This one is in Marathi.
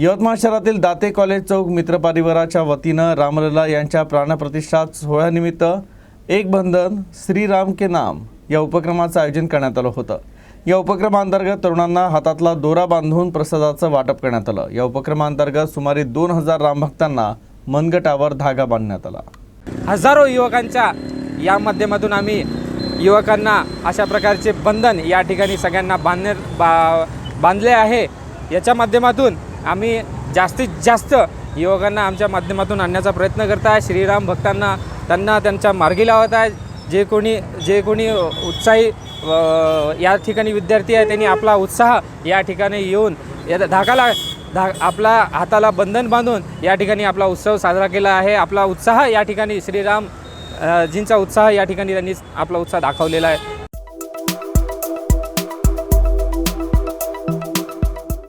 यवतमाळ शहरातील दाते कॉलेज चौक मित्रपरिवाराच्या वतीनं रामलला यांच्या प्राणप्रतिष्ठा सोहळ्यानिमित्त एक बंधन श्रीराम के नाम या उपक्रमाचं आयोजन करण्यात आलं होतं. या उपक्रमांतर्गत तरुणांना हातातला दोरा बांधून प्रसादाचं वाटप करण्यात आलं. या उपक्रमांतर्गत सुमारे दोन हजार रामभक्तांना मनगटावर धागा बांधण्यात आला. हजारो युवकांच्या या माध्यमातून आम्ही युवकांना अशा प्रकारचे बंधन या ठिकाणी सगळ्यांना बांधणे बा बांधले आहे. याच्या माध्यमातून आम्ही जास्तीत जास्त युवकांना आमच्या माध्यमातून आणण्याचा प्रयत्न करत आहे. श्रीराम भक्तांना त्यांना त्यांच्या मार्गी लावत आहे. जे कोणी जे कोणी उत्साही या ठिकाणी विद्यार्थी आहे त्यांनी आपला उत्साह या ठिकाणी येऊन या धाकाला धा आपला हाताला बंधन बांधून या ठिकाणी आपला उत्सव साजरा केला आहे. आपला उत्साह या ठिकाणी श्रीराम जींचा उत्साह या ठिकाणी त्यांनी आपला उत्साह दाखवलेला आहे.